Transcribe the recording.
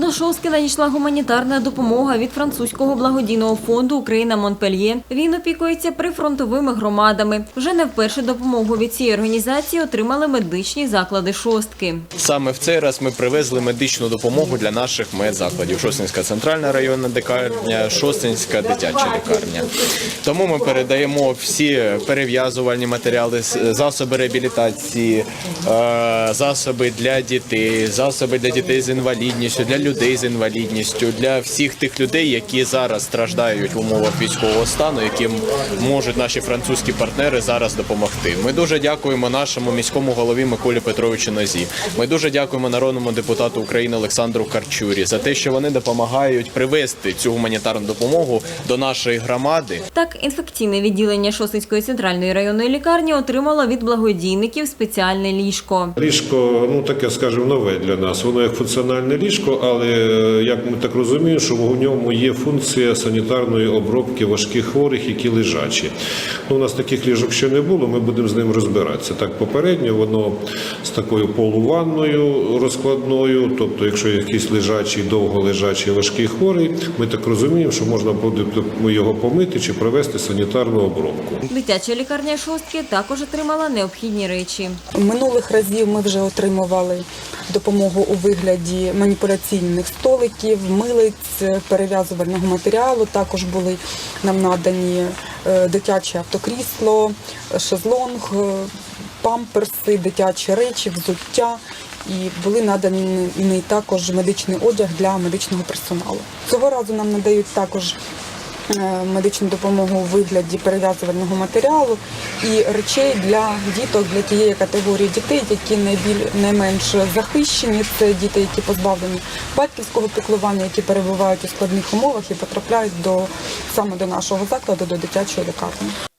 До Шостки надійшла гуманітарна допомога від французького благодійного фонду Україна Монпельє. Він опікується прифронтовими громадами. Вже не вперше допомогу від цієї організації отримали медичні заклади шостки. Саме в цей раз ми привезли медичну допомогу для наших медзакладів. Шостинська центральна районна лікарня, Шостинська дитяча лікарня. Тому ми передаємо всі перев'язувальні матеріали, засоби реабілітації, е, засоби для дітей, засоби для дітей з інвалідністю, для людей з інвалідністю, для всіх тих людей, які зараз страждають в умовах військового стану, яким можуть наші французькі партнери зараз допомогти. Ми дуже дякуємо нашому міському голові Миколі Петровичу Нозі. Ми дуже дякуємо народному депутату України Олександру Карчурі за те, що вони допомагають привести цю гуманітарну допомогу до нашої громади. Так, інфекційне відділення Шостинської центральної районної лікарні отримало від благодійників спеціальне ліжко. Ліжко, ну таке, скажімо, нове для нас. Воно як функціональне ліжко, але е, як ми так розуміємо, що в ньому є функція санітарної обробки важких хворих, які лежачі. Ну, у нас таких ліжок ще не було. Ми будемо з ним розбиратися. Так попередньо воно з такою полуванною розкладною. Тобто, якщо якийсь лежачий, довго лежачий важкий хворий, ми так розуміємо, що можна буде його помити чи провести санітарну обробку. Дитяча лікарня шостки також отримала необхідні речі. Минулих разів ми вже отримували допомогу у вигляді маніпуляційних столиків, милиць, перев'язувального матеріалу. Також були нам надані е, дитяче автокрісло, шезлонг, е, памперси, дитячі речі, взуття. І були надані також медичний одяг для медичного персоналу. Цього разу нам надають також медичну допомогу у вигляді перев'язувального матеріалу і речей для діток, для тієї категорії дітей, які найбіль найменш захищені. Це діти, які позбавлені батьківського піклування, які перебувають у складних умовах і потрапляють до саме до нашого закладу, до дитячої лікарні.